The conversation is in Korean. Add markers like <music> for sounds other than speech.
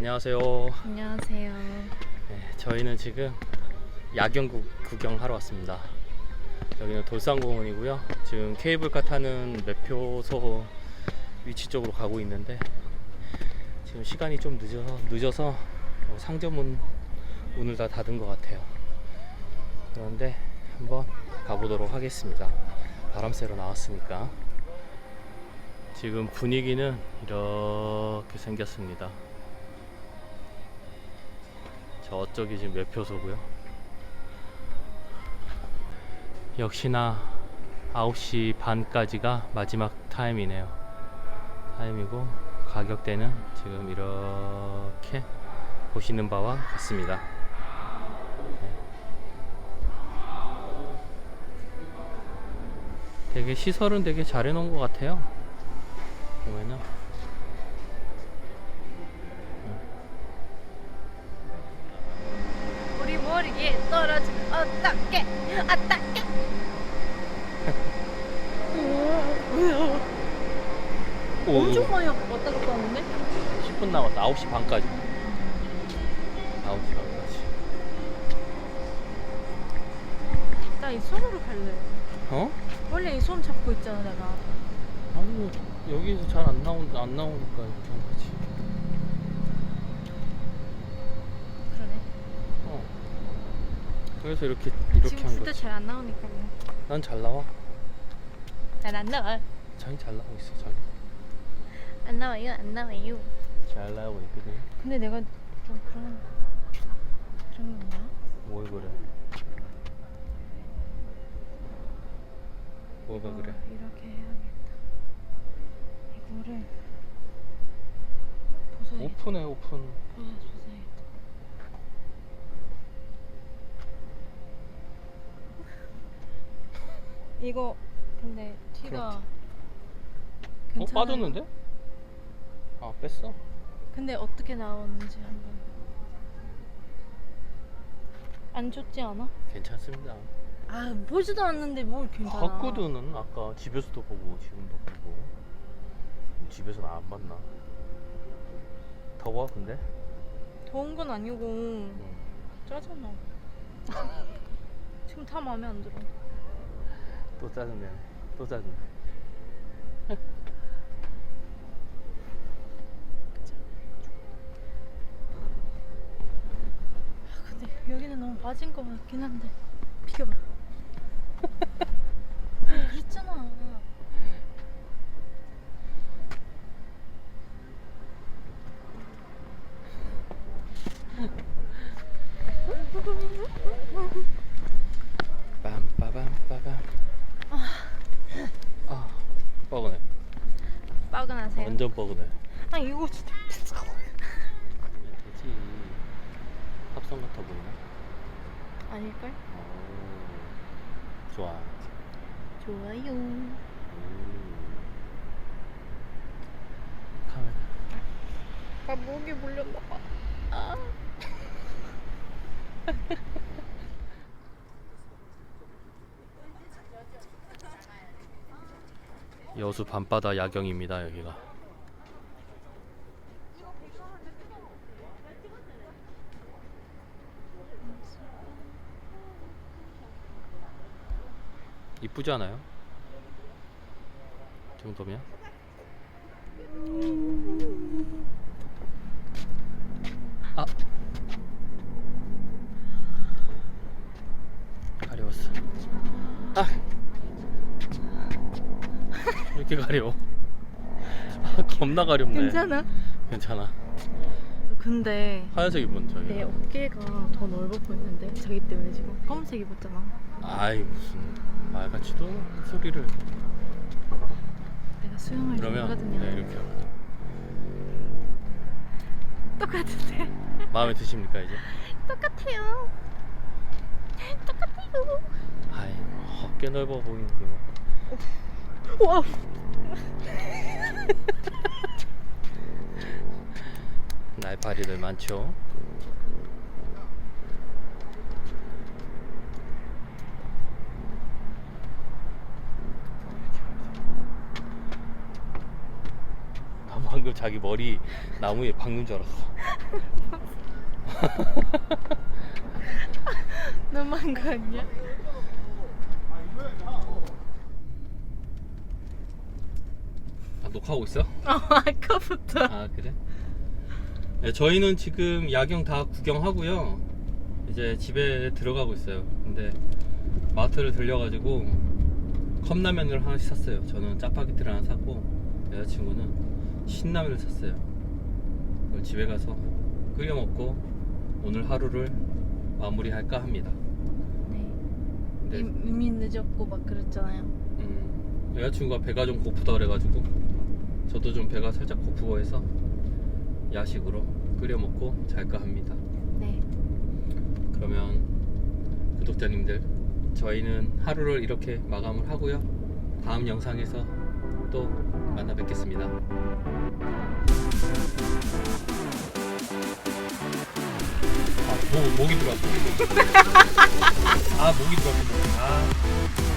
안녕하세요. 안녕하세요. 네, 저희는 지금 야경 구, 구경하러 왔습니다. 여기는 돌산공원이고요. 지금 케이블카 타는 매표소 위치 쪽으로 가고 있는데 지금 시간이 좀 늦어서, 늦어서 어, 상점은 문을 다 닫은 것 같아요. 그런데 한번 가보도록 하겠습니다. 바람 쐬러 나왔으니까. 지금 분위기는 이렇게 생겼습니다. 저쪽이 지금 매표소고요. 역시나 9시 반까지가 마지막 타임이네요. 타임이고 가격대는 지금 이렇게 보시는 바와 같습니다. 되게 시설은 되게 잘 해놓은 것 같아요. 보면은 어떡해? 오, 엄청 많이 왔다 갔다 하는데? 10분 남았다. 9시 반까지. 9시 반까지. 나 이 손으로 갈래. 어? 원래 이 손 잡고 있잖아, 내가. 아니 여기서 잘 안 나온 안 나오니까 이렇게 한 거지. 그러네. 어. 그래서 이렇게 이렇게 지금 한 진짜 거지. 잘안 나오니까. 난 잘 나와. 난안 나와. 자기 잘 나오고 있어. 자기 안 나와요, 안 나와요. 잘 나오고 있거든. 근데 내가 좀 그런 그런 건가? 뭘 그래? 뭐가 어, 그래? 이렇게 해야겠다. 이거를 벗어야겠다. 오픈해 오픈. 벗어 벗어야겠다. 이거 근데 티가 어 괜찮아요? 빠졌는데? 아 뺐어? 근데 어떻게 나오는지 한번 안 좋지 않아? 괜찮습니다. 아 보지도 않는데 뭘 괜찮아 바꾸드는 아까 집에서도 보고 지금도 보고 집에서는 안 봤나? 더워 근데? 더운 건 아니고 응. 짜잖아 <laughs> 지금 다 마음에 안 들어 또 짜증내. 또 짜증내. 아, 근데 여기는 너무 빠진 것 같긴 한데 비켜봐 그랬잖아 빰빠밤빠밤. 아, 뻐근해. 빠근하세요 완전 뻐근해. 아 이거 진짜 되지. 합성 같아 보이나? 아닐걸? 오, 좋아. 좋아요 음. 카메라. 아 목이 물렸나 봐 아. <laughs> 여수 밤바다 야경입니다 여기가. 이쁘지 않아요? 이 정도면? 아 가려웠어. 아 이렇게 가려워. 아, 겁나 가렵네. 괜찮아? 괜찮아. 근데 하얀색 입은 저기. 내 어깨가 더 넓어 보이는데 자기 때문에 지금 검은색 입었잖아 아이 무슨 말같지도 소리를. 내가 수영을 그러면 좋아하거든요 네, 이렇게 하고. 똑같은데 마음에 드십니까 이제? <laughs> 똑같아요 똑같아요 아이 어깨 넓어 보이는 게 뭐. 와 <laughs> 날파리들 많죠. 나 방금 자기 머리 나무에 박는 줄 알았어. <laughs> 너무한 거 아니야? 녹화하고 있어? 어 아까부터 아 그래? 네, 저희는 지금 야경 다 구경하고요. 이제 집에 들어가고 있어요. 근데 마트를 들려가지고 컵라면을 하나씩 샀어요. 저는 짜파게티를 하나 샀고 여자친구는 신라면을 샀어요. 그리고 집에 가서 끓여 먹고 오늘 하루를 마무리할까 합니다. 네 근데 이미 늦었고 막 그랬잖아요 음, 여자친구가 배가 좀 고프다 그래가지고 저도 좀 배가 살짝 고프고 해서 야식으로 끓여 먹고 잘까 합니다. 네 그러면 구독자님들 저희는 하루를 이렇게 마감을 하고요. 다음 영상에서 또 만나 뵙겠습니다. 아, 목, 목이 들어왔어. <laughs> 아, 목이 들어왔어. 아.